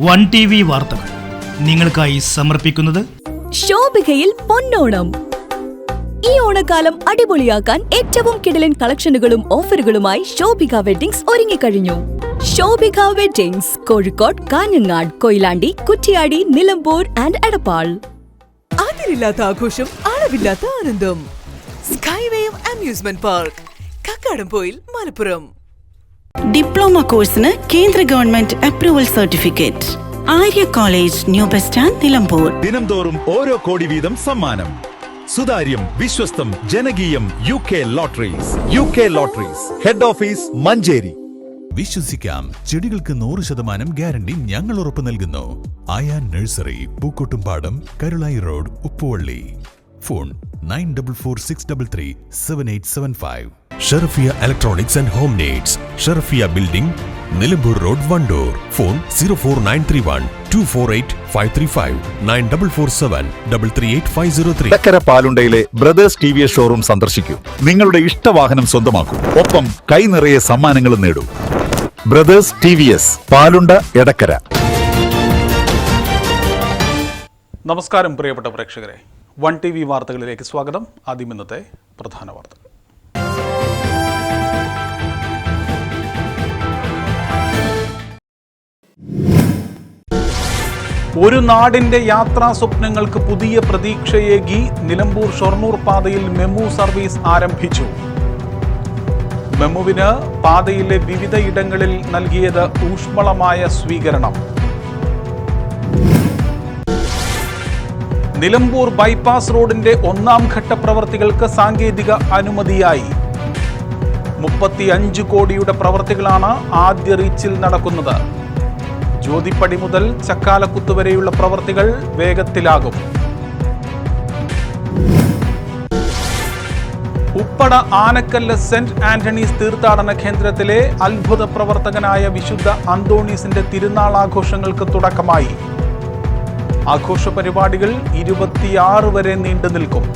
One T V വാർത്തകൾ നിങ്ങൾക്കായി സമർപ്പിക്കുന്നത് ശോഭികയിൽ പൊന്നോണം. ഈ ഓണക്കാലം അടിപൊളിയാക്കാൻ ഏറ്റവും കിടലൻ കളക്ഷനുകളും ഓഫറുകളുമായി ശോഭിക വെഡിങ്സ് ഒരുങ്ങിക്കഴിഞ്ഞു. Shobhika weddings Kozhikode Kanhangad Koyilandy Kuttiady Nilambur and Edappal. അതിരില്ലാത്ത ആഘോഷം അളവില്ലാത്ത ആനന്ദം. Skywave amusement park Kakkadampoyil Malappuram. Diploma കോഴ്സിന് കേന്ദ്ര government approval certificate Arya college new bus stand Nilambur. ദിനംതോറും ഓരോ കോടി വീതം സമ്മാനം. സുതാര്യം വിശ്വസ്തം ജനകീയം U K lotteries U K lotteries head office Manjeri. വിശ്വസിക്കാം. ചെടികൾക്ക് നൂറ് ശതമാനം ഗ്യാരണ്ടി ഞങ്ങൾ ഉറപ്പു നൽകുന്നു. Ayan nursery Pookkottumpadam Karulai road Uppuvally. Phone nine double four six double three seven eight seven five. Sherafiya electronics and home needs Sherfiya building Nilambur road Wandoor. Phone zero four nine three one two four eight five three five nine double four seven double three eight five zero three Edakkara പാലുണ്ടയിലെ brothers T V S showroom സന്ദർശിക്കൂ. നിങ്ങളുടെ ഇഷ്ടവാഹനം സ്വന്തമാക്കൂ. ഒപ്പം കൈ നിറയെ സമ്മാനങ്ങളും നേടൂ. Brothers T V S Palunda Edakkara. നമസ്കാരം പ്രിയപ്പെട്ട പ്രേക്ഷകരെ. വൺ ടി വി വാർത്തകളിലേക്ക് സ്വാഗതം. ആദ്യം ഇന്നത്തെ പ്രധാന വാർത്തകൾ ഒരു നാടിന്റെ യാത്രാ സ്വപ്നങ്ങൾക്ക് പുതിയ പ്രതീക്ഷയേകി നിലമ്പൂർ ഷൊർണൂർ പാതയിൽ മെമു സർവീസ് ആരംഭിച്ചു. മെമുവിന് പാതയിലെ വിവിധ ഇടങ്ങളിൽ നൽകിയത് ഊഷ്മളമായ സ്വീകരണം. നിലമ്പൂർ ബൈപ്പാസ് റോഡിന്റെ ഒന്നാം ഘട്ട പ്രവർത്തികൾക്ക് സാങ്കേതിക അനുമതിയായി. മുപ്പത്തിയഞ്ച് കോടിയുടെ പ്രവർത്തികളാണ് ആദ്യ റീച്ചിൽ നടക്കുന്നത്. ജ്യോതിപ്പടി മുതൽ ചക്കാലക്കുത്ത് വരെയുള്ള പ്രവർത്തികൾ വേഗത്തിലാകും. ഉപ്പട ആനക്കല്ല് സെന്റ് ആന്റണീസ് തീർത്ഥാടന കേന്ദ്രത്തിലെ അത്ഭുത പ്രവർത്തകനായ വിശുദ്ധ അന്തോണീസിന്റെ തിരുനാൾ ആഘോഷങ്ങൾക്ക് തുടക്കമായി. ആഘോഷ പരിപാടികൾ ഇരുപത്തിയാറ് വരെ നീണ്ടു നിൽക്കും.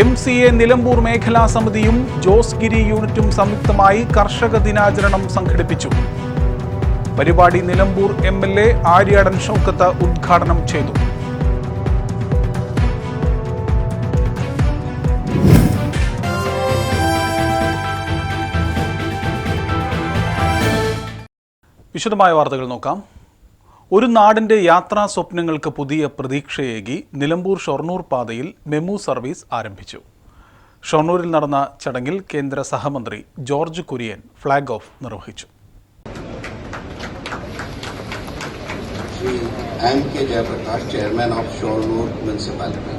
എം സി എ നിലമ്പൂർ മേഖലാ സമിതിയും ജോസ് ഗിരി യൂണിറ്റും സംയുക്തമായി കർഷക ദിനാചരണം സംഘടിപ്പിച്ചു. പരിപാടി Nilambur M L A Aryadan Shoukath ഉദ്ഘാടനം ചെയ്തു. വിശദമായ വാർത്തകൾ നോക്കാം. ഒരു നാടിന്റെ യാത്രാ സ്വപ്നങ്ങൾക്ക് പുതിയ പ്രതീക്ഷയേകി നിലമ്പൂർ ഷൊർണൂർ പാതയിൽ മെമു സർവീസ് ആരംഭിച്ചു ഷൊർണൂരിൽ നടന്ന ചടങ്ങിൽ കേന്ദ്ര സഹമന്ത്രി ജോർജ് കുര്യൻ ഫ്ളാഗ് ഓഫ് നിർവഹിച്ചു Jayaprakash chairman of Jayaprakash, municipality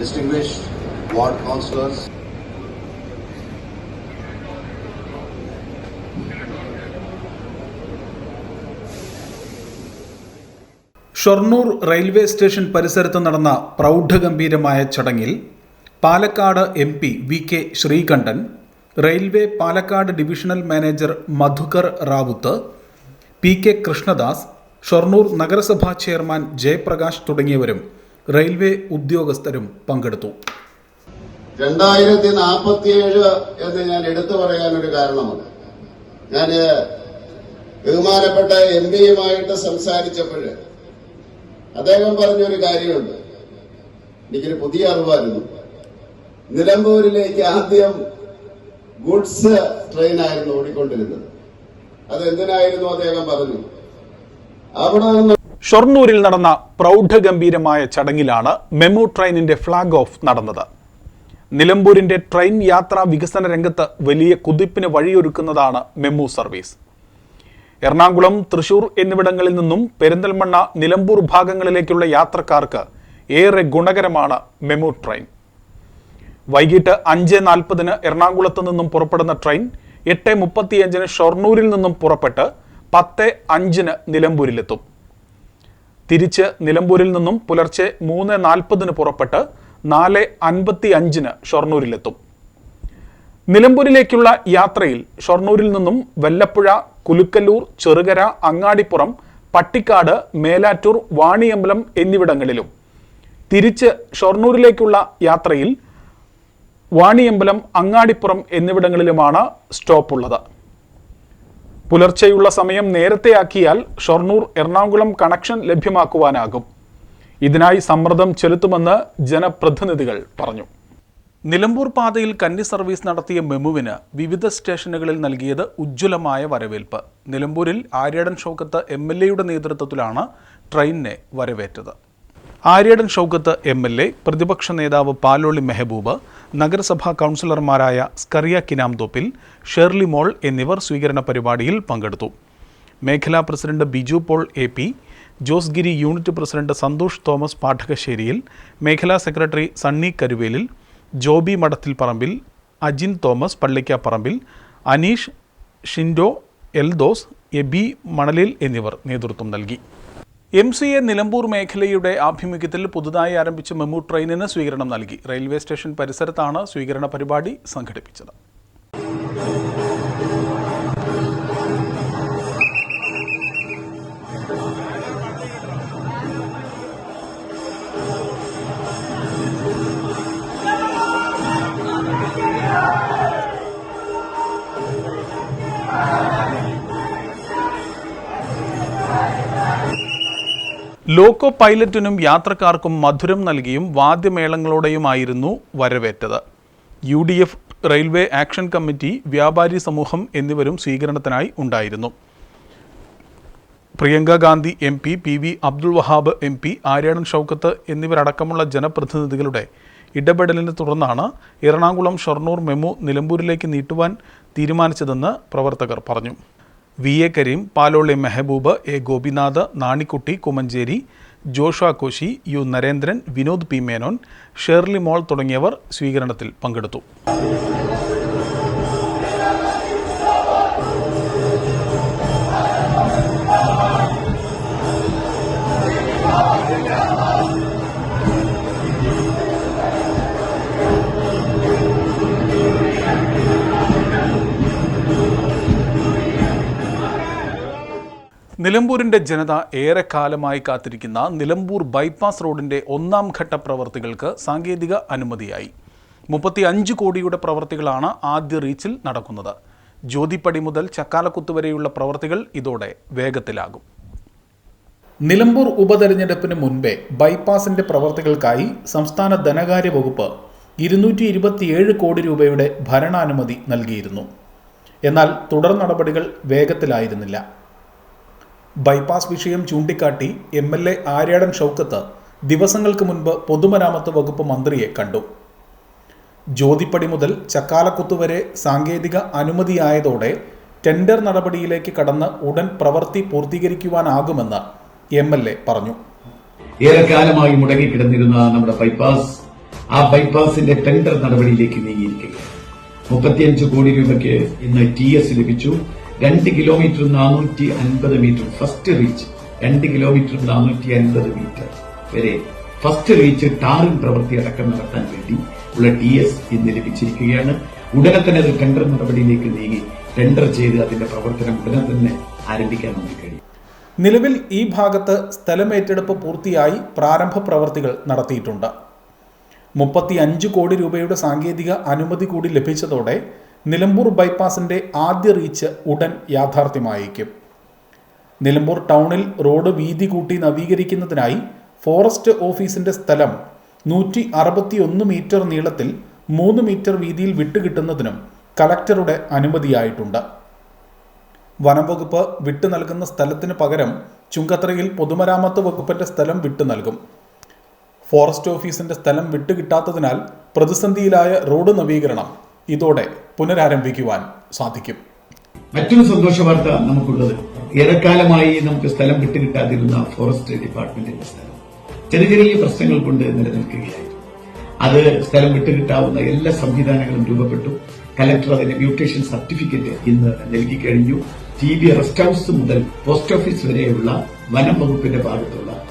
distinguished ward Municipality. Shoranur railway station പരിസരത്ത് നടന്ന പ്രൗഢഗംഭീരമായ ചടങ്ങിൽ Palakkad M P V K Sreekandan railway Palakkad divisional manager Madhukar Rauth P K Krishnadas Shoranur നഗരസഭാ ചെയർമാൻ ജയപ്രകാശ് തുടങ്ങിയവരും railway ഉദ്യോഗസ്ഥരും പങ്കെടുത്തു. രണ്ടായിരത്തി നാൽപ്പത്തിയേഴ് എന്ന് ഞാൻ എടുത്തു പറയാനൊരു കാരണമുണ്ട്. ഞാൻ ബഹുമാനപ്പെട്ട എം പിയുമായിട്ട് സംസാരിച്ചപ്പോൾ അദ്ദേഹം പറഞ്ഞൊരു കാര്യമുണ്ട്. എനിക്കൊരു പുതിയ അറിവായിരുന്നു. നിലമ്പൂരിലേക്ക് ആദ്യം ഗുഡ്സ് ട്രെയിൻ ട്രെയിനായിരുന്നു ഓടിക്കൊണ്ടിരുന്നത്. അതെന്തിനായിരുന്നു അദ്ദേഹം പറഞ്ഞു? അവിടെ നിന്ന് ഷൊർണൂരിൽ നടന്ന പ്രൗഢഗംഭീരമായ ചടങ്ങിലാണ് മെമു ട്രെയിനിന്റെ ഫ്ളാഗ് ഓഫ് നടന്നത്. നിലമ്പൂരിന്റെ ട്രെയിൻ യാത്രാ വികസന രംഗത്ത് വലിയ കുതിപ്പിന് വഴിയൊരുക്കുന്നതാണ് മെമു സർവീസ്. എറണാകുളം തൃശൂർ എന്നിവിടങ്ങളിൽ നിന്നും പെരിന്തൽമണ്ണ നിലമ്പൂർ ഭാഗങ്ങളിലേക്കുള്ള യാത്രക്കാർക്ക് ഏറെ ഗുണകരമാണ് മെമു ട്രെയിൻ. വൈകിട്ട് അഞ്ച് നാൽപ്പതിന് എറണാകുളത്ത് നിന്നും പുറപ്പെടുന്ന ട്രെയിൻ എട്ട് മുപ്പത്തിയഞ്ചിന് ഷൊർണൂരിൽ നിന്നും പുറപ്പെട്ട് പത്ത് അഞ്ചിന് നിലമ്പൂരിലെത്തും. തിരിച്ച് നിലമ്പൂരിൽ നിന്നും പുലർച്ചെ മൂന്ന് നാൽപ്പതിന് പുറപ്പെട്ട് നാല് അൻപത്തി അഞ്ചിന് ഷൊർണൂരിലെത്തും. നിലമ്പൂരിലേക്കുള്ള യാത്രയിൽ ഷൊർണൂരിൽ നിന്നും വെല്ലപ്പുഴ കുലുക്കല്ലൂർ ചെറുകര അങ്ങാടിപ്പുറം പട്ടിക്കാട് മേലാറ്റൂർ വാണിയമ്പലം എന്നിവിടങ്ങളിലും. തിരിച്ച് ഷൊർണൂരിലേക്കുള്ള യാത്രയിൽ വാണിയമ്പലം അങ്ങാടിപ്പുറം എന്നിവിടങ്ങളിലുമാണ് സ്റ്റോപ്പ് ഉള്ളത് പുലർച്ചെയുള്ള സമയം നേരത്തെയാക്കിയാൽ ഷൊർണൂർ എറണാകുളം കണക്ഷൻ ലഭ്യമാക്കുവാനാകും. ഇതിനായി സമ്മർദ്ദം ചെലുത്തുമെന്ന് ജനപ്രതിനിധികൾ പറഞ്ഞു. നിലമ്പൂർ പാതയിൽ കന്നി സർവീസ് നടത്തിയ മെമുവിന് വിവിധ സ്റ്റേഷനുകളിൽ നൽകിയത് ഉജ്ജ്വലമായ വരവേൽപ്പ്. നിലമ്പൂരിൽ ആര്യടൻ ഷൗക്കത്ത് എം എൽ എയുടെ നേതൃത്വത്തിലാണ് ട്രെയിനിനെ വരവേറ്റത്. Aryadan Shoukath M L A പ്രതിപക്ഷ നേതാവ് പാലോളി മെഹബൂബ് നഗരസഭാ കൗൺസിലർമാരായ സ്കറിയ കിനാംതോപ്പിൽ ഷേർലി മോൾ എന്നിവർ സ്വീകരണ പരിപാടിയിൽ പങ്കെടുത്തു. മേഖലാ president Biju Paul A P Josegiri unit president Santhosh Thomas Padakasseriyil മേഖലാ secretary Sunny Karuvelil Joby Madathil Parambil Ajin Thomas Pallikkaparambil Aneesh Shindo Eldhose Aby Manalil എന്നിവർ നേതൃത്വം നൽകി. എം സി എ നിലമ്പൂർ മേഖലയുടെ ആഭിമുഖ്യത്തിൽ പുതുതായി ആരംഭിച്ച മെമു ട്രെയിനിന് സ്വീകരണം നൽകി. റെയിൽവേ സ്റ്റേഷൻ പരിസരത്താണ് സ്വീകരണ പരിപാടി സംഘടിപ്പിച്ചത്. ലോക്കോ പൈലറ്റിനും യാത്രക്കാർക്കും മധുരം നൽകിയും വാദ്യമേളങ്ങളോടെയുമായിരുന്നു വരവേറ്റത്. U D F railway action committee വ്യാപാരി സമൂഹം എന്നിവരും സ്വീകരണത്തിനായി ഉണ്ടായിരുന്നു. Priyanka Gandhi M P P V Abdul Wahab M P Aryadan Shoukath എന്നിവരടക്കമുള്ള ജനപ്രതിനിധികളുടെ ഇടപെടലിനെ തുടർന്നാണ് എറണാകുളം ഷൊർണൂർ മെമു നിലമ്പൂരിലേക്ക് നീട്ടുവാൻ തീരുമാനിച്ചതെന്ന് പ്രവർത്തകർ പറഞ്ഞു. V A Kareem Paloli Mehaboob A Gopinath Nanikutty Kumanchery Josha Koshy U Narendran Vinod P Menon Shirley Mol തുടങ്ങിയവർ സ്വീകരണത്തിൽ പങ്കെടുത്തു. നിലമ്പൂരിന്റെ ജനത ഏറെക്കാലമായി കാത്തിരിക്കുന്ന നിലമ്പൂർ ബൈപ്പാസ് റോഡിന്റെ ഒന്നാം ഘട്ട പ്രവർത്തികൾക്ക് സാങ്കേതിക അനുമതിയായി. മുപ്പത്തി അഞ്ച് കോടിയുടെ പ്രവർത്തികളാണ് ആദ്യ റീച്ചിൽ നടക്കുന്നത്. ജ്യോതിപ്പടി മുതൽ ചക്കാലക്കുത്ത് വരെയുള്ള പ്രവർത്തികൾ ഇതോടെ വേഗത്തിലാകും. നിലമ്പൂർ ഉപതെരഞ്ഞെടുപ്പിന് മുൻപേ ബൈപ്പാസിന്റെ പ്രവർത്തികൾക്കായി സംസ്ഥാന ധനകാര്യ വകുപ്പ് ഇരുന്നൂറ്റി ഇരുപത്തിയേഴ് കോടി രൂപയുടെ ഭരണാനുമതി നൽകിയിരുന്നു. എന്നാൽ തുടർ നടപടികൾ വേഗത്തിലായിരുന്നില്ല. ബൈപ്പാസ് വിഷയം ചൂണ്ടിക്കാട്ടി M L A Aryadan Shoukath ദിവസങ്ങൾക്ക് മുൻപ് പൊതുമരാമത്ത് വകുപ്പ് മന്ത്രിയെ കണ്ടു. ജ്യോതിപ്പടി മുതൽ ചക്കാലക്കുത്ത് വരെ സാങ്കേതിക അനുമതിയായതോടെ ടെൻഡർ നടപടിയിലേക്ക് കടന്ന് ഉടൻ പ്രവൃത്തി പൂർത്തീകരിക്കുവാനാകുമെന്ന് എം എൽ എ പറഞ്ഞു. ഏറെക്കാലമായി മുടങ്ങിക്കിടന്നിരുന്ന നമ്മുടെ ബൈപ്പാസ് ആ ബൈപ്പാസിന്റെ ടെൻഡർ നടപടിയിലേക്ക് നീങ്ങിയിരിക്കുകയാണ്. മുപ്പത്തിയഞ്ച് കോടി രൂപയ്ക്ക് ഇന്ന് ടി എസ് ലഭിച്ചു. രണ്ട് കിലോമീറ്റർ നാനൂറ്റി അൻപത് മീറ്റർ ഫസ്റ്റ് റീച്ച് രണ്ട് കിലോമീറ്റർ നാനൂറ്റി അൻപത് മീറ്റർ വരെ ഫസ്റ്റ് റീച്ച് ടാറിംഗ് പ്രവൃത്തി അടക്കം നടത്താൻ വേണ്ടി ഉള്ള ടി എസ് ഇന്ന് ലഭിച്ചിരിക്കുകയാണ്. ഉടനെ തന്നെ അത് ടെൻഡർ നടപടിയിലേക്ക് നീങ്ങി. ടെൻഡർ ചെയ്ത് അതിന്റെ പ്രവർത്തനം ഉടനെ തന്നെ ആരംഭിക്കാൻ നമുക്ക് കഴിയും. നിലവിൽ ഈ ഭാഗത്ത് സ്ഥലമേറ്റെടുപ്പ് പൂർത്തിയായി പ്രാരംഭ പ്രവൃത്തികൾ നടത്തിയിട്ടുണ്ട്. മുപ്പത്തി അഞ്ച് കോടി രൂപയുടെ സാങ്കേതിക അനുമതി കൂടി ലഭിച്ചതോടെ നിലമ്പൂർ ബൈപ്പാസിന്റെ ആദ്യ റീച്ച് ഉടൻ യാഥാർത്ഥ്യമായേക്കും. നിലമ്പൂർ ടൗണിൽ റോഡ് വീതി കൂട്ടി നവീകരിക്കുന്നതിനായി ഫോറസ്റ്റ് ഓഫീസിന്റെ സ്ഥലം നൂറ്റി അറുപത്തിയൊന്ന് മീറ്റർ നീളത്തിൽ മൂന്ന് മീറ്റർ വീതിയിൽ വിട്ടുകിട്ടുന്നതിനും കലക്ടറുടെ അനുമതിയായിട്ടുണ്ട്. വനം വകുപ്പ് വിട്ടു നൽകുന്ന സ്ഥലത്തിന് പകരം ചുങ്കത്തറയിൽ പൊതുമരാമത്ത് വകുപ്പിന്റെ സ്ഥലം വിട്ടു നൽകും. ഫോറസ്റ്റ് ഓഫീസിന്റെ സ്ഥലം വിട്ടുകിട്ടാത്തതിനാൽ പ്രതിസന്ധിയിലായ റോഡ് നവീകരണം ഇതോടെ പുനരാരംഭിക്കുവാൻ സാധിക്കും. മറ്റൊരു സന്തോഷ വാർത്ത നമുക്കുള്ളത്. ഏറെക്കാലമായി നമുക്ക് സ്ഥലം വിട്ടുകിട്ടാതിരുന്ന ഫോറസ്റ്റ് ഡിപ്പാർട്ട്മെന്റിന്റെ സ്ഥലം. ചെറിയ ചെറിയ പ്രശ്നങ്ങൾ കൊണ്ട് നിലനിൽക്കുകയായിരുന്നു അത് സ്ഥലം വിട്ടുകിട്ടാവുന്ന എല്ലാ സംവിധാനങ്ങളും രൂപപ്പെട്ടു. കലക്ടർ അതിന്റെ മ്യൂട്ടേഷൻ സർട്ടിഫിക്കറ്റ് ഇന്ന് നൽകി കഴിഞ്ഞു. ടി ബി റെസ്റ്റ് ഹൌസ് മുതൽ പോസ്റ്റ് ഓഫീസ് വരെയുള്ള വനം വകുപ്പിന്റെ ഭാഗത്തുള്ള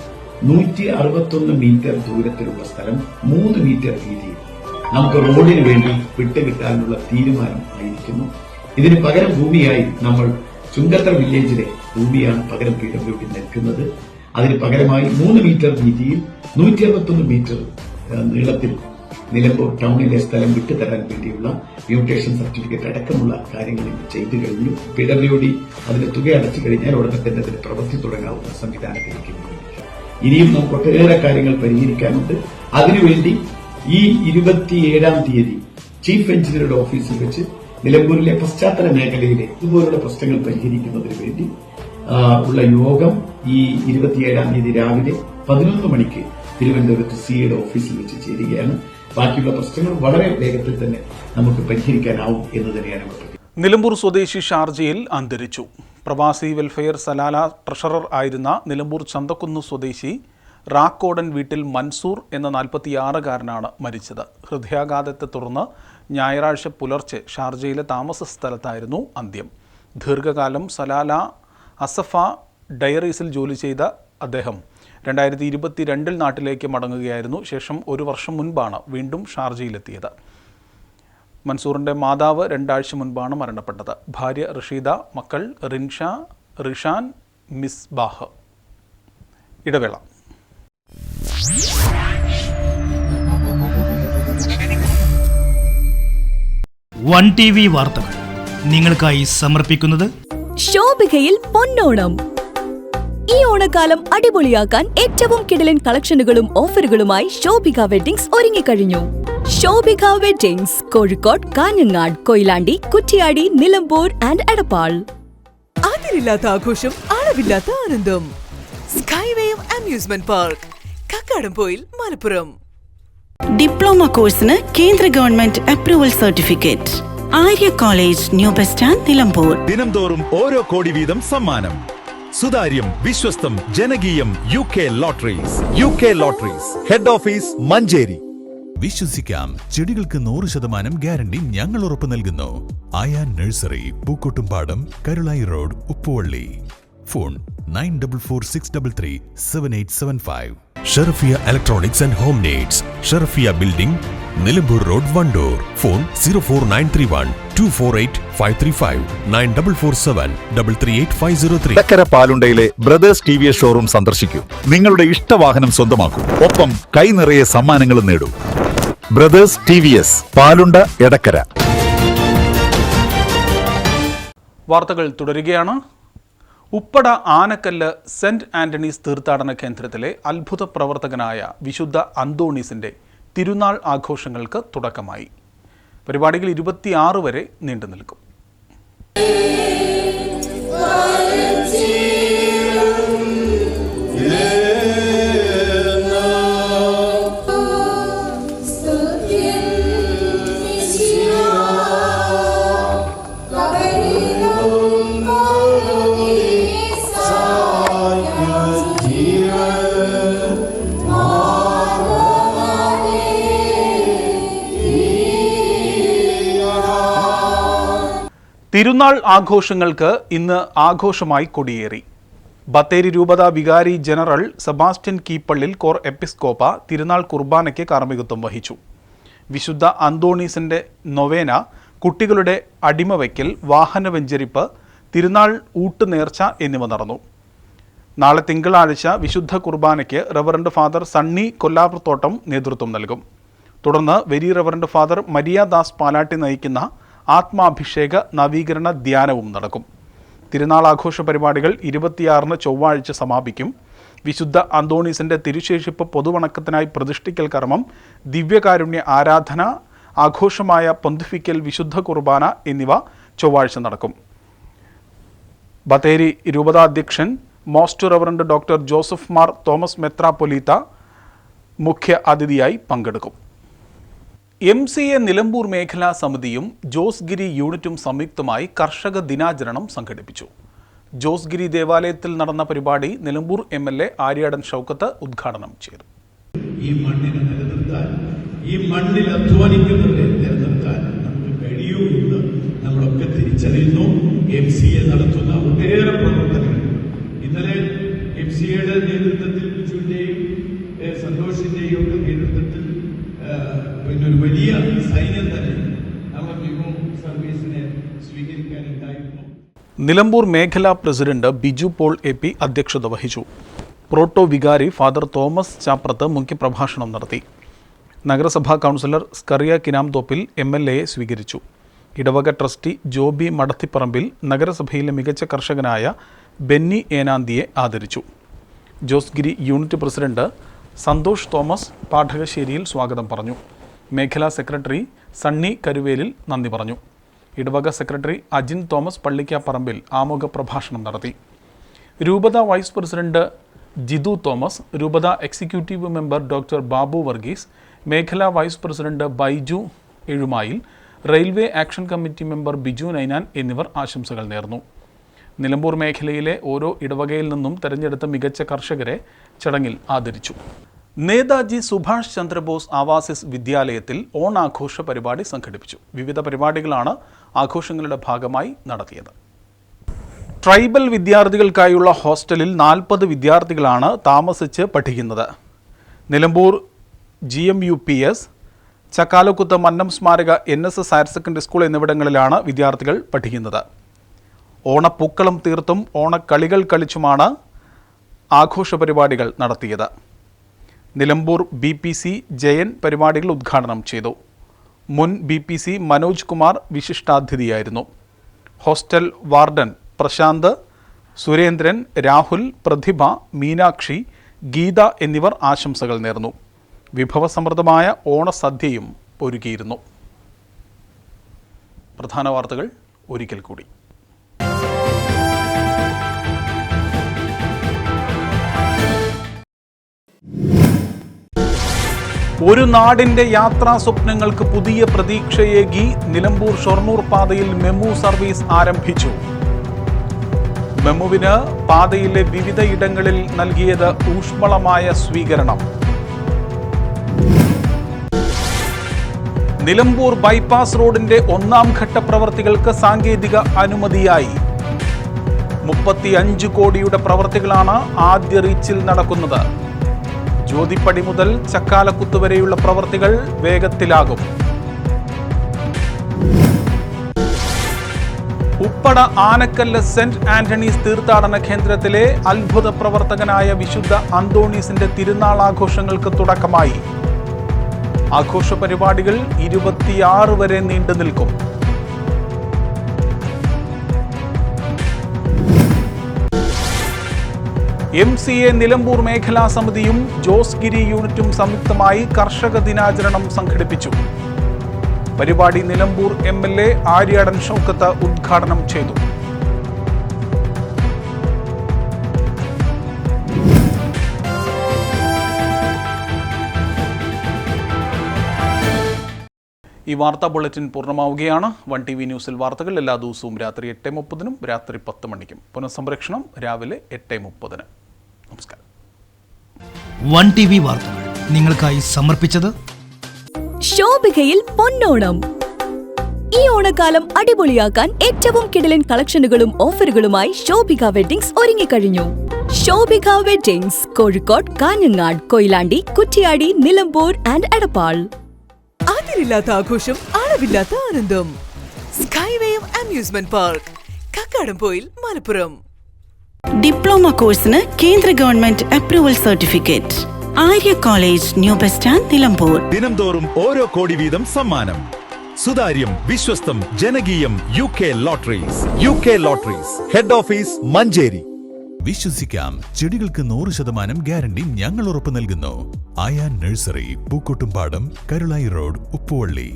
നൂറ്റി അറുപത്തൊന്ന് മീറ്റർ ദൂരത്തിലുള്ള സ്ഥലം മൂന്ന് മീറ്റർ വീതിയിൽ നമുക്ക് റോഡിന് വേണ്ടി വിട്ടുകിട്ടാനുള്ള തീരുമാനം ആയിരിക്കുന്നു. ഇതിന് പകരം ഭൂമിയായി നമ്മൾ ചുങ്കത്തറ വില്ലേജിലെ ഭൂമിയാണ് പകരം പി ഡബ്ല്യു ഡി നിൽക്കുന്നത്. അതിന് പകരമായി മൂന്ന് മീറ്റർ വീതിയിൽ നൂറ്റി അറുപത്തൊന്ന് മീറ്റർ നീളത്തിൽ നിലമ്പൂർ ടൗണിലെ സ്ഥലം വിട്ടുതരാൻ വേണ്ടിയുള്ള മ്യൂട്ടേഷൻ സർട്ടിഫിക്കറ്റ് അടക്കമുള്ള കാര്യങ്ങൾ ചെയ്തു കഴിഞ്ഞു. പി ഡബ്ല്യു ഡി അതിന് തുക അടച്ചു കഴിഞ്ഞാൽ ഉടനെ തന്നെ അതിന് പ്രവൃത്തി തുടങ്ങാവുന്ന സംവിധാനത്തിലേക്ക് ഇനിയും നമുക്ക് ഒട്ടേറെ കാര്യങ്ങൾ പരിഹരിക്കാനുണ്ട്. അതിനുവേണ്ടി ഈ ഇരുപത്തിയേഴാം തീയതി ചീഫ് എഞ്ചിനീയറുടെ ഓഫീസിൽ വെച്ച് നിലമ്പൂരിലെ പശ്ചാത്തല മേഖലയിലെ ഇതുപോലുള്ള പ്രശ്നങ്ങൾ പരിഹരിക്കുന്നതിന് വേണ്ടി ഉള്ള യോഗം ഈ ഇരുപത്തിയേഴാം തീയതി രാവിലെ പതിനൊന്ന് മണിക്ക് തിരുവനന്തപുരത്ത് സിയുടെ ഓഫീസിൽ വെച്ച് ചേരുകയാണ് ബാക്കിയുള്ള പ്രശ്നങ്ങൾ വളരെ വേഗത്തിൽ തന്നെ നമുക്ക് പരിഹരിക്കാനാവും എന്ന് തന്നെയാണ്. നിലമ്പൂർ സ്വദേശി ഷാർജയിൽ അന്തരിച്ചു പ്രവാസി വെൽഫെയർ സലാല ട്രഷറർ ആയിരുന്ന നിലമ്പൂർ ചന്തക്കുന്ന് സ്വദേശി റാക്കോടൻ വീട്ടിൽ മൻസൂർ എന്ന നാൽപ്പത്തിയാറുകാരനാണ് മരിച്ചത്. ഹൃദയാഘാതത്തെ തുടർന്ന് ഞായറാഴ്ച പുലർച്ചെ ഷാർജയിലെ താമസ സ്ഥലത്തായിരുന്നു അന്ത്യം. ദീർഘകാലം സലാല അസഫ ഡയറീസിൽ ജോലി ചെയ്ത അദ്ദേഹം രണ്ടായിരത്തി ഇരുപത്തി രണ്ടിൽ നാട്ടിലേക്ക് മടങ്ങുകയായിരുന്നു. ശേഷം ഒരു വർഷം മുൻപാണ് വീണ്ടും ഷാർജയിലെത്തിയത്. മൻസൂറിന്റെ മാതാവ് രണ്ടാഴ്ച മുൻപാണ് മരണപ്പെട്ടത്. ഭാര്യ റഷീദ മക്കൾ റിൻഷ റിഷാൻ മിസ്ബാഹ്. ഇടവേള. വൺ ടി വി വാർത്തകൾ നിങ്ങൾക്കായി സമർപ്പിക്കുന്നത് ശോഭികയിൽ പൊന്നോണം. ഈ ഓണക്കാലം അടിപൊളിയാക്കാൻ ഏറ്റവും കിടലൻ കളക്ഷനുകളും ഓഫറുകളുമായി ശോഭിക വെഡിങ്സ് ഒരുങ്ങിക്കഴിഞ്ഞു. Shobhika weddings Kozhikode Kanhangad Koyilandy Kuttiady Nilambur and Edappal. അതിരില്ലാത്ത ആഘോഷം അളവില്ലാത്ത ആനന്ദം. Skywave amusement park Kakkadampoyil Malappuram. Diploma കോഴ്സിന് കേന്ദ്ര government approval certificate. Arya college new bus stand Nilambur. ദിനംതോറും ഓരോ കോടി വീതം സമ്മാനം. സുതാര്യം വിശ്വസ്തം ജനകീയം U K lotteries. U K lotteries. Head office Manjeri. വിശ്വസിക്കാം. ചെടികൾക്ക് നൂറ് ശതമാനം ഗ്യാരണ്ടി ഞങ്ങൾ ഉറപ്പു നൽകുന്നു. Aya nursery Pookkottumpadam Karulai road Uppuvally. Phone nine double four six double three seven eight seven five. Sherafiya electronics and home needs Sherafiya building Nilambur road Wandoor. Phone zero four nine three one two four eight five three five nine double four seven double three eight five zero three Chakkara പാലുണ്ടയിലെ brothers T V S showroom സന്ദർശിക്കൂ. നിങ്ങളുടെ ഇഷ്ടവാഹനം സ്വന്തമാക്കൂ. ഒപ്പം കൈ നിറയെ സമ്മാനങ്ങളും നേടൂ. Brothers T V S Palunda Edakkara. വാർത്തകൾ തുടരുകയാണ്. ഉപ്പട ആനക്കല്ല് സെന്റ് ആന്റണീസ് തീർത്ഥാടന കേന്ദ്രത്തിലെ അത്ഭുത പ്രവർത്തകനായ വിശുദ്ധ അന്തോണീസിന്റെ തിരുനാൾ ആഘോഷങ്ങൾക്ക് തുടക്കമായി. പരിപാടികൾ ഇരുപത്തിയാറ് വരെ നീണ്ടു നിൽക്കും തിരുനാൾ ആഘോഷങ്ങൾക്ക് ഇന്ന് ആഘോഷമായി കൊടിയേറി. ബത്തേരി രൂപത വികാരി ജനറൽ സെബാസ്റ്റ്യൻ കീപ്പള്ളിൽ കോർ എപ്പിസ്കോപ്പ തിരുനാൾ കുർബാനയ്ക്ക് കാർമ്മികത്വം വഹിച്ചു. വിശുദ്ധ അന്തോണീസിന്റെ നൊവേന കുട്ടികളുടെ അടിമവയ്ക്കൽ വാഹന വെഞ്ചരിപ്പ് തിരുനാൾ ഊട്ടുനേർച്ച എന്നിവ നടന്നു. നാളെ തിങ്കളാഴ്ച വിശുദ്ധ കുർബാനയ്ക്ക് റവറൻഡ് ഫാദർ സണ്ണി കൊല്ലാപ്രത്തോട്ടം നേതൃത്വം നൽകും. തുടർന്ന് very reverend father Mariyadas Palatty നയിക്കുന്ന ആത്മാഭിഷേക നവീകരണ ധ്യാനവും നടക്കും. തിരുനാൾ ആഘോഷ പരിപാടികൾ ഇരുപത്തിയാറിന് ചൊവ്വാഴ്ച സമാപിക്കും. വിശുദ്ധ അന്തോണീസിന്റെ തിരുശേഷിപ്പ് പൊതുവണക്കത്തിനായി പ്രതിഷ്ഠിക്കൽ കർമ്മം ദിവ്യകാരുണ്യ ആരാധന ആഘോഷമായ പൊന്തുഫിക്കൽ വിശുദ്ധ കുർബാന എന്നിവ ചൊവ്വാഴ്ച നടക്കും. Bathery രൂപതാധ്യക്ഷൻ most reverend doctor Joseph Mar Thomas മെത്രാപൊലീത്ത മുഖ്യ അതിഥിയായി പങ്കെടുക്കും. എം സി എ നിലമ്പൂർ മേഖലാ സമിതിയും ജോസ്ഗിരി യൂണിറ്റും സംയുക്തമായി കർഷക ദിനാചരണം സംഘടിപ്പിച്ചു. ജോസ്ഗിരി ദേവാലയത്തിൽ നടന്ന പരിപാടി Nilambur M L A Aryadan Shoukath ഉദ്ഘാടനം ചെയ്തു. ഈ മണ്ണിനെ നിലനിർത്താൻ ഈ മണ്ണിൽ അധ്വാനിക്കുന്നവരെ നിലനിർത്താൻ നമുക്ക് കഴിയൂ എന്ന് നമ്മളൊക്കെ തിരിച്ചറിയുന്നു. എം സി എ നടത്തുന്ന ഒട്ടേറെ പ്രവർത്തനങ്ങൾ. ഇന്നലെ എം സി എയുടെ നേതൃത്വത്തിൽ പിന്നെ ഒരു വലിയ സൈന്യം തന്നെ നമ്മുടെ വിമോ സർവീസിനെ സ്വീകരിക്കാനുണ്ടായിരുന്നു നിലമ്പൂർ മേഖലാ president Biju Paul A P അധ്യക്ഷത വഹിച്ചു. പ്രോട്ടോ വികാരി ഫാദർ തോമസ് ചാപ്രത്ത് മുഖ്യപ്രഭാഷണം നടത്തി. നഗരസഭാ councillor Scaria Kinamthoppil M L എയെ സ്വീകരിച്ചു. ഇടവക ട്രസ്റ്റി ജോബി മടത്തിപ്പറമ്പിൽ നഗരസഭയിലെ മികച്ച കർഷകനായ ബെന്നി ഏനാന്തിയെ ആദരിച്ചു. Josegiri unit president Santhosh Thomas Padakasseriyil സ്വാഗതം പറഞ്ഞു. മേഖലാ സെക്രട്ടറി സണ്ണി കരുവേലിൽ നന്ദി പറഞ്ഞു. ഇടവക സെക്രട്ടറി അജിൻ തോമസ് പള്ളിക്കാപ്പറമ്പിൽ ആമുഖ പ്രഭാഷണം നടത്തി. രൂപത വൈസ് പ്രസിഡന്റ് ജിതു തോമസ് രൂപത executive member doctor Babu Varghese മേഖലാ vice president Baiju Ezhumayil railway action committee member Biju Ninan എന്നിവർ ആശംസകൾ നേർന്നു. നിലമ്പൂർ മേഖലയിലെ ഓരോ ഇടവകയിൽ നിന്നും തെരഞ്ഞെടുത്ത മികച്ച കർഷകരെ ചടങ്ങിൽ ആദരിച്ചു. നേതാജി സുഭാഷ് ചന്ദ്രബോസ് ആവാസിസ് വിദ്യാലയത്തിൽ ഓണാഘോഷ പരിപാടി സംഘടിപ്പിച്ചു. വിവിധ പരിപാടികളാണ് ആഘോഷങ്ങളുടെ ഭാഗമായി നടത്തിയത്. ട്രൈബൽ വിദ്യാർത്ഥികൾക്കായുള്ള ഹോസ്റ്റലിൽ നാൽപ്പത് വിദ്യാർത്ഥികളാണ് താമസിച്ച് പഠിക്കുന്നത്. Nilambur G M U P S Chakkalakuth Mannam സ്മാരക N S S higher secondary school എന്നിവിടങ്ങളിലാണ് വിദ്യാർത്ഥികൾ പഠിക്കുന്നത്. ഓണപ്പൂക്കളം തീർത്തും ഓണക്കളികൾ കളിച്ചുമാണ് ആഘോഷ പരിപാടികൾ നടത്തിയത്. Nilambur B P C Jayan പരിപാടികൾ ഉദ്ഘാടനം ചെയ്തു. മുൻ B P C Manoj Kumar വിശിഷ്ടാതിഥിയായിരുന്നു. Hostel warden Prashanth Surendran Rahul Prathibha Meenakshi Geetha എന്നിവർ ആശംസകൾ നേർന്നു. വിഭവസമൃദ്ധമായ ഓണസദ്യയും ഒരുക്കിയിരുന്നു. പ്രധാന വാർത്തകൾ ഒരിക്കൽ കൂടി. ഒരു നാടിന്റെ യാത്രാ സ്വപ്നങ്ങൾക്ക് പുതിയ പ്രതീക്ഷയേകി നിലമ്പൂർ ഷൊർണൂർ പാതയിൽ മെമു സർവീസ് ആരംഭിച്ചു. മെമുവിന് പാതയിലെ വിവിധ ഇടങ്ങളിൽ നൽകിയത് ഊഷ്മളമായ സ്വീകരണം. നിലമ്പൂർ ബൈപ്പാസ് റോഡിന്റെ ഒന്നാം ഘട്ട പ്രവർത്തികൾക്ക് സാങ്കേതിക അനുമതിയായി. മുപ്പത്തിയഞ്ച് കോടിയുടെ പ്രവർത്തികളാണ് ആദ്യ റീച്ചിൽ നടക്കുന്നത്. ജ്യോതിപ്പടി മുതൽ ചക്കാലക്കുത്ത് വരെയുള്ള പ്രവർത്തികൾ വേഗത്തിലാകും. ഉപ്പട ആനക്കല്ല് സെന്റ് ആന്റണീസ് തീർത്ഥാടന കേന്ദ്രത്തിലെ അത്ഭുത പ്രവർത്തകനായ വിശുദ്ധ അന്തോണീസിന്റെ തിരുനാൾ ആഘോഷങ്ങൾക്ക് തുടക്കമായി. ആഘോഷ പരിപാടികൾ ഇരുപത്തിയാറ് വരെ നീണ്ടു നിൽക്കും. എം സി എ നിലമ്പൂർ മേഖലാ സമിതിയും ജോസ് ഗിരി യൂണിറ്റും സംയുക്തമായി കർഷക ദിനാചരണം സംഘടിപ്പിച്ചു. പരിപാടി Nilambur M L A Aryadan Shoukath ഉദ്ഘാടനം ചെയ്തു. ഈ വാർത്താ ബുള്ളറ്റിൻ പൂർണമാവുകയാണ്. വൺ ടി വി ന്യൂസിൽ വാർത്തകൾ എല്ലാ ദിവസവും രാത്രി എട്ട് മുപ്പതിനും രാത്രി പത്ത് മണിക്കും. പുനഃസംരക്ഷണം രാവിലെ എട്ട് മുപ്പതിന്. നമസ്കാരം. വൺ ടി വി വാർത്തകൾ നിങ്ങൾക്കായി സമർപ്പിച്ചത് ശോഭികയിൽ പൊന്നോണം. ഈ ഓണക്കാലം അടിപൊളിയാക്കാൻ ഏറ്റവും കിടിലൻ കളക്ഷനുകളും ഓഫറുകളുമായി ശോഭിക വെഡിങ്സ് ഒരുങ്ങിക്കഴിഞ്ഞു. Shobhika weddings Kozhikode Kanhangad Koyilandy Kuttiady Nilambur and Edappal. അതിരില്ലാത്ത ആഘോഷം അളവില്ലാത്ത ആനന്ദം. സ്കൈവേയും amusement park Kakkadampoyil Malappuram. Diploma കോഴ്സിന് കേന്ദ്ര government approval certificate Arya college new bus stand Nilambur. ദിനംതോറും ഓരോ കോടി വീതം സമ്മാനം. സുതാര്യം വിശ്വസ്തം ജനകീയം U K lotteries U K lotteries head office Manjeri. വിശ്വസിക്കാം. ചെടികൾക്ക് നൂറ് ശതമാനം ഗ്യാരണ്ടി ഞങ്ങൾ ഉറപ്പ് നൽകുന്നു. Ayan nursery Pookkottumpadam Karulai road Uppuvally.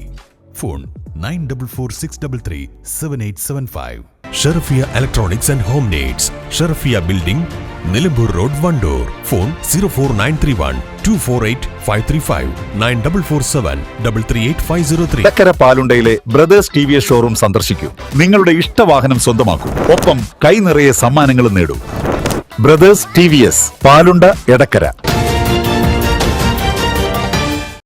Phone nine double four six double three seven eight seven five. Sherafiya electronics and home needs Sherafiya building Nilambur road Wandoor. Phone zero four nine three one two four eight five three five nine double four seven double three eight five zero three Chakkara പാലുണ്ടയിലെ brothers T V S showroom സന്ദർശിക്കൂ. നിങ്ങളുടെ ഇഷ്ടവാഹനം സ്വന്തമാക്കൂ. ഒപ്പം കൈ നിറയെ സമ്മാനങ്ങളും നേടൂ. Brothers T V S Palunda Edakkara.